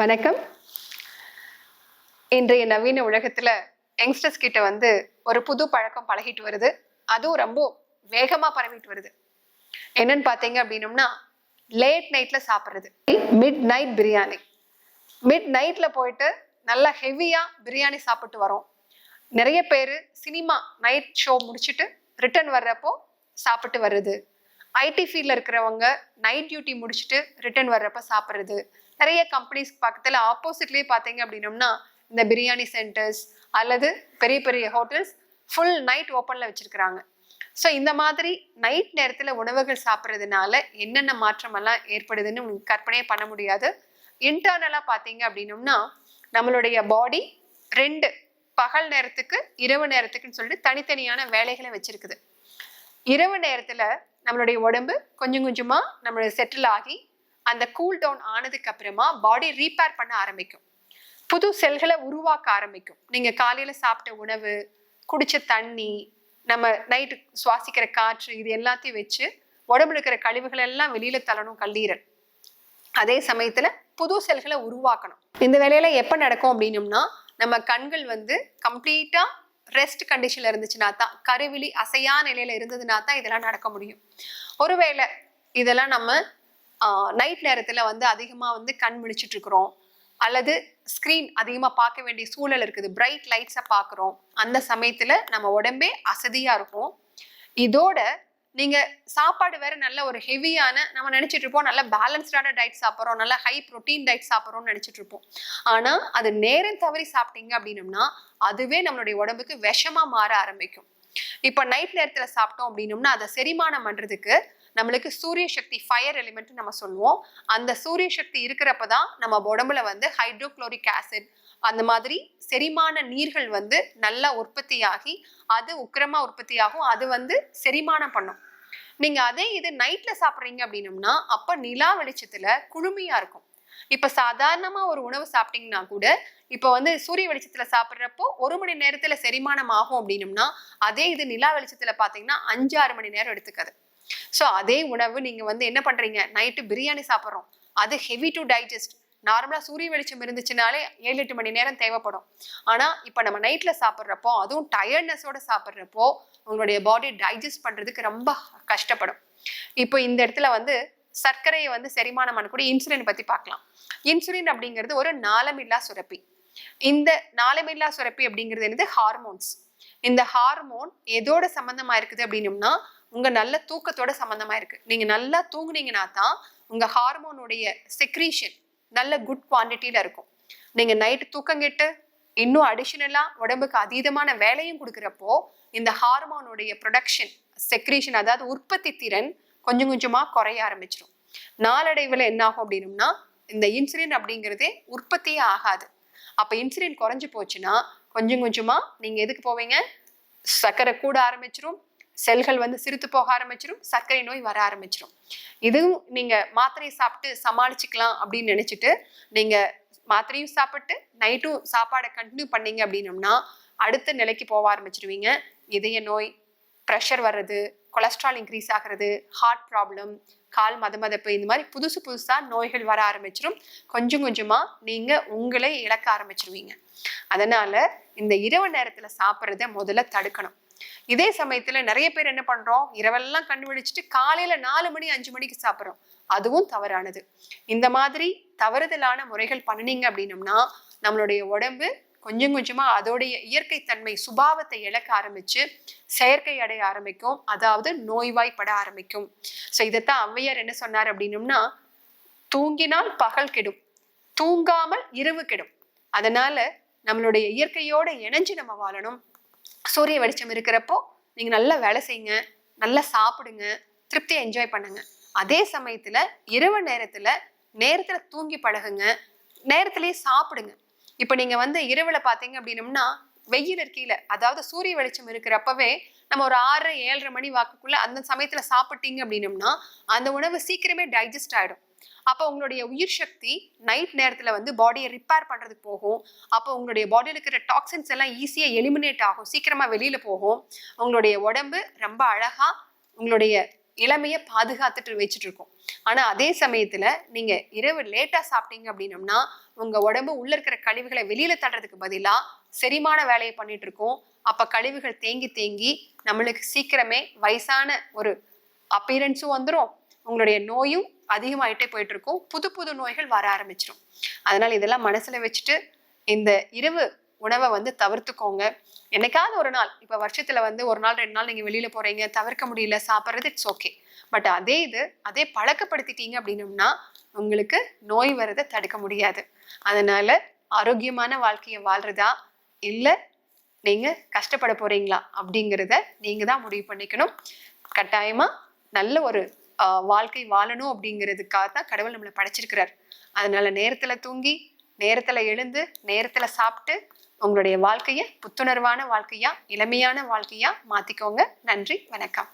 வணக்கம். இன்றைய நவீன உலகத்துல யங்ஸ்டர்ஸ் கிட்ட வந்து ஒரு புது பழக்கம் பழகிட்டு வருது. அதுவும் ரொம்ப வேகமா பரவிட்டு வருது. என்னன்னு பாத்தீங்க அப்படின்னம்னா லேட் நைட்ல சாப்பிட்றது. மிட் நைட் பிரியாணி மிட் நைட்ல போயிட்டு நல்லா ஹெவியா பிரியாணி சாப்பிட்டு வரோம். நிறைய பேர் சினிமா நைட் ஷோ முடிச்சுட்டு ரிட்டர்ன் வர்றப்போ சாப்பிட்டு வர்றது. ஐடி ஃபீல்டில் இருக்கிறவங்க நைட் டியூட்டி முடிச்சுட்டு ரிட்டர்ன் வர்றப்ப சாப்பிட்றது. நிறைய கம்பெனிஸ் பக்கத்தில் ஆப்போசிட்லேயே பார்த்தீங்க அப்படின்னம்னா இந்த பிரியாணி சென்டர்ஸ் அல்லது பெரிய பெரிய ஹோட்டல்ஸ் ஃபுல் நைட் ஓப்பனில் வச்சுருக்கிறாங்க. ஸோ இந்த மாதிரி நைட் நேரத்தில் உணவுகள் சாப்பிட்றதுனால என்னென்ன மாற்றமெல்லாம் ஏற்படுதுன்னு உங்களுக்கு கற்பனையே பண்ண முடியாது. இன்டர்னலாக பார்த்தீங்க அப்படின்னம்னா நம்மளுடைய பாடி ரெண்டு பகல் நேரத்துக்கு இரவு நேரத்துக்குன்னு சொல்லிட்டு தனித்தனியான வேலைகளை வச்சிருக்குது. இரவு நேரத்தில் நம்மளுடைய உடம்பு கொஞ்சம் கொஞ்சமாக நம்மளுடைய செட்டில் ஆகி அந்த கூல் டவுன் ஆனதுக்கு அப்புறமா பாடி ரீபேர் பண்ண ஆரம்பிக்கும். புது செல்களை உருவாக்க ஆரம்பிக்கும். நீங்க காலையில சாப்பிட்ட உணவு குடிச்ச தண்ணி நம்ம நைட்டு சுவாசிக்கிற காற்று இது எல்லாத்தையும் வச்சு உடம்புல இருக்கிற கழிவுகள் எல்லாம் வெளியில தள்ளணும் கல்லீரல். அதே சமயத்துல புது செல்களை உருவாக்கணும். இந்த வேலையில எப்ப நடக்கும் அப்படின்னம்னா நம்ம கண்கள் வந்து கம்ப்ளீட்டா ரெஸ்ட் கண்டிஷன்ல இருந்துச்சுன்னா தான் கருவிழி அசையா நிலையில இருந்ததுன்னா தான் இதெல்லாம் நடக்க முடியும். ஒருவேளை இதெல்லாம் நம்ம நைட் நேரத்தில் வந்து அதிகமாக வந்து கண் முடிச்சுட்டு இருக்கிறோம். அல்லது ஸ்க்ரீன் அதிகமாக பார்க்க வேண்டிய சூழல் இருக்குது. பிரைட் லைட்ஸை பார்க்குறோம். அந்த சமயத்தில் நம்ம உடம்பே அசதியாக இருக்கும். இதோட நீங்கள் சாப்பாடு வேறு நல்ல ஒரு ஹெவியான நம்ம நினச்சிட்டு இருப்போம். நல்ல பேலன்ஸ்டான டயட் சாப்பிட்றோம். நல்ல ஹை ப்ரோட்டீன் டயட் சாப்பிட்றோம்னு நினச்சிட்டு இருப்போம். ஆனால் அது நேரம் தவறி சாப்பிட்டீங்க அப்படின்னம்னா அதுவே நம்மளுடைய உடம்புக்கு விஷமாக மாற ஆரம்பிக்கும். இப்போ நைட் நேரத்தில் சாப்பிட்டோம் அப்படின்னம்னா அதை செரிமானம் பண்ணுறதுக்கு நம்மளுக்கு சூரிய சக்தி ஃபயர் எலிமெண்ட் நம்ம சொல்லுவோம். அந்த சூரிய சக்தி இருக்கிறப்ப தான் நம்ம உடம்புல வந்து ஹைட்ரோக்ளோரிக் ஆசிட் அந்த மாதிரி செரிமான நீர்கள் வந்து நல்லா உற்பத்தியாகி அது உக்கிரமா உற்பத்தியாகும் அது வந்து செரிமானம் பண்ணும். நீங்க அதே இது நைட்ல சாப்பிட்றீங்க அப்படின்னம்னா அப்ப நிலா வெளிச்சத்துல குளுமையா இருக்கும். இப்ப சாதாரணமா ஒரு உணவு சாப்பிட்டீங்கன்னா கூட இப்ப வந்து சூரிய வெளிச்சத்துல சாப்பிட்றப்போ ஒரு மணி நேரத்துல செரிமானம் ஆகும் அப்படின்னம்னா அதே இது நிலா வெளிச்சத்துல பாத்தீங்கன்னா அஞ்சு ஆறு மணி நேரம் எடுத்துக்காது. ஸோ அதே உணவு நீங்கள் வந்து என்ன பண்ணுறீங்க நைட்டு பிரியாணி சாப்பிட்றோம். அது ஹெவி டு டைஜஸ்ட் நார்மலாக சூரிய வெளிச்சம் இருந்துச்சுனாலே ஏழு எட்டு மணி நேரம் தேவைப்படும். ஆனால் இப்போ நம்ம நைட்டில் சாப்பிட்றப்போ அதுவும் டயர்ட்னஸோட சாப்பிட்றப்போ உங்களுடைய பாடி டைஜஸ்ட் பண்ணுறதுக்கு ரொம்ப கஷ்டப்படும். இப்போ இந்த இடத்துல வந்து சர்க்கரையை வந்து செரிமானம் பண்ணக்கூடிய இன்சுலின் பற்றி பார்க்கலாம். இன்சுலின் அப்படிங்கிறது ஒரு நாளமில்லா சுரப்பி. இந்த நாளமில்லா சுரப்பி அப்படிங்கிறது என்னது? ஹார்மோன்ஸ் இந்த ஹார்மோன் எதோட சம்மந்தமாக இருக்குது அப்படின்னம்னா உங்க நல்ல தூக்கத்தோட சம்பந்தமா இருக்கு. நீங்க நல்லா தூங்குனீங்கன்னா தான் உங்க ஹார்மோனுடைய செக்ரீஷன் நல்ல குட் குவான்டிட்டியில இருக்கும். நீங்க நைட்டு தூக்கம் கெட்டு இன்னும் அடிஷனலா உடம்புக்கு அதீதமான வேலையும் கொடுக்குறப்போ இந்த ஹார்மோனுடைய ப்ரொடக்ஷன் செக்ரீஷன் அதாவது உற்பத்தி திறன் கொஞ்சம் கொஞ்சமா குறைய ஆரம்பிச்சிடும் நாளடைவில் என்ன ஆகும் அப்படின்னம்னா இந்த இன்சுலின் அப்படிங்கிறதே உற்பத்தியே ஆகாது. அப்ப இன்சுலின் குறைஞ்சு போச்சுன்னா கொஞ்சம் கொஞ்சமா நீங்க எதுக்கு போவீங்க? சர்க்கரை கூட ஆரம்பிச்சிரும் செல்கள் வந்து சிரித்து போக ஆரம்பிச்சிடும் சர்க்கரை நோய் வர ஆரம்பிச்சிடும் இதுவும் நீங்க மாத்திரையை சாப்பிட்டு சமாளிச்சுக்கலாம் அப்படின்னு நினைச்சிட்டு நீங்க மாத்திரையும் சாப்பிட்டு நைட்டும் சாப்பாடை கண்டினியூ பண்ணீங்க அப்படின்னம்னா அடுத்த நிலைக்கு போக ஆரம்பிச்சிருவீங்க. இதய நோய் ப்ரெஷர் வர்றது கொலஸ்ட்ரால் இன்க்ரீஸ் ஆகிறது ஹார்ட் ப்ராப்ளம் கால் மதமதப்பு இந்த மாதிரி புதுசு புதுசா நோய்கள் வர ஆரம்பிச்சிடும் கொஞ்சம் கொஞ்சமா நீங்க உங்களை இழக்க ஆரம்பிச்சிருவீங்க. அதனால இந்த இரவு நேரத்துல சாப்பிட்றத முதல்ல தடுக்கணும். இதே சமயத்துல நிறைய பேர் என்ன பண்றோம்? இரவெல்லாம் கண்ணு விழிச்சிட்டு காலையில நாலு மணி அஞ்சு மணிக்கு சாப்பிட்றோம். அதுவும் தவறானது. இந்த மாதிரி தவறுதலான முறைகள் பண்ணினீங்க அப்படின்னம்னா நம்மளுடைய உடம்பு கொஞ்சம் கொஞ்சமா அதோடைய இயற்கை தன்மை சுபாவத்தை இழக்க ஆரம்பிச்சு செயற்கை அடைய ஆரம்பிக்கும். அதாவது நோய்வாய்ப்பட ஆரம்பிக்கும். ஸோ இதைத்தான் ஔவையார் என்ன சொன்னார் அப்படின்னம்னா தூங்கினால் பகல் கெடும். தூங்காமல் இரவு கெடும். அதனால நம்மளுடைய இயற்கையோட இணைஞ்சு நம்ம வாழணும். சூரிய வெளிச்சம் இருக்கிறப்போ நீங்கள் நல்லா வேலை செய்யுங்க நல்லா சாப்பிடுங்க திருப்தியை என்ஜாய் பண்ணுங்க. அதே சமயத்தில் இரவு நேரத்தில் நேரத்தில் தூங்கி பழகுங்க நேரத்திலேயே சாப்பிடுங்க. இப்போ நீங்கள் வந்து இரவில் பார்த்தீங்க அப்படின்னம்னா வெயில் இருக்கையில அதாவது சூரிய வெளிச்சம் இருக்கிறப்பவே நம்ம ஒரு ஆறு ஏழரை மணி வாக்குக்குள்ளே அந்த சமயத்தில் சாப்பிட்டீங்க அப்படின்னம்னா அந்த உணவு சீக்கிரமே டைஜஸ்ட் ஆகிடும் அப்போ உங்களுடைய உயிர் சக்தி நைட் நேரத்தில் வந்து பாடியை ரிப்பேர் பண்ணுறதுக்கு போகும். அப்போ உங்களுடைய பாடியில் இருக்கிற டாக்ஸின்ஸ் எல்லாம் ஈஸியாக எலிமினேட் ஆகும். சீக்கிரமாக வெளியில் போகும். உங்களுடைய உடம்பு ரொம்ப அழகாக உங்களுடைய இளமையை பாதுகாத்துட்டு வச்சுட்டு இருக்கோம். ஆனால் அதே சமயத்தில் நீங்கள் இரவு லேட்டாக சாப்பிட்டீங்க அப்படின்னம்னா உங்கள் உடம்பு உள்ளே இருக்கிற கழிவுகளை வெளியில் தள்ளுறதுக்கு பதிலாக செரிமான வேலையை பண்ணிட்டு இருக்கோம். அப்போ கழிவுகள் தேங்கி தேங்கி நம்மளுக்கு சீக்கிரமே வயசான ஒரு அப்பீரன்ஸும் வந்துடும் உங்களுடைய நோயும் அதிகமாயிட்டே போயிட்டு இருக்கும் புது புது நோய்கள் வர ஆரம்பிச்சிடும் அதனால இதெல்லாம் மனசுல வச்சுட்டு இந்த இரவு உணவை வந்து தவிர்த்துக்கோங்க. என்னைக்காவது ஒரு நாள் இப்போ வருஷத்துல வந்து ஒரு நாள் ரெண்டு நாள் நீங்க வெளியில போறீங்க தவிர்க்க முடியல சாப்பிட்றது இட்ஸ் ஓகே பட் அதே இது அதே பழக்கப்படுத்திட்டீங்க அப்படின்னம்னா உங்களுக்கு நோய் வரதை தடுக்க முடியாது. அதனால ஆரோக்கியமான வாழ்க்கையை வாழ்றதா இல்லை நீங்க கஷ்டப்பட போறீங்களா அப்படிங்கிறத நீங்க தான் முடிவு பண்ணிக்கணும். கட்டாயமா நல்ல ஒரு வாழ்க்கை வாழணும் அப்படிங்கிறதுக்காக தான் கடவுள் நம்மளை படைச்சிருக்கிறார். அதனால நேரத்துல தூங்கி நேரத்துல எழுந்து நேரத்துல சாப்பிட்டு உங்களுடைய வாழ்க்கையை புத்துணர்வான வாழ்க்கையா இளமையான வாழ்க்கையா மாத்திக்கோங்க. நன்றி வணக்கம்.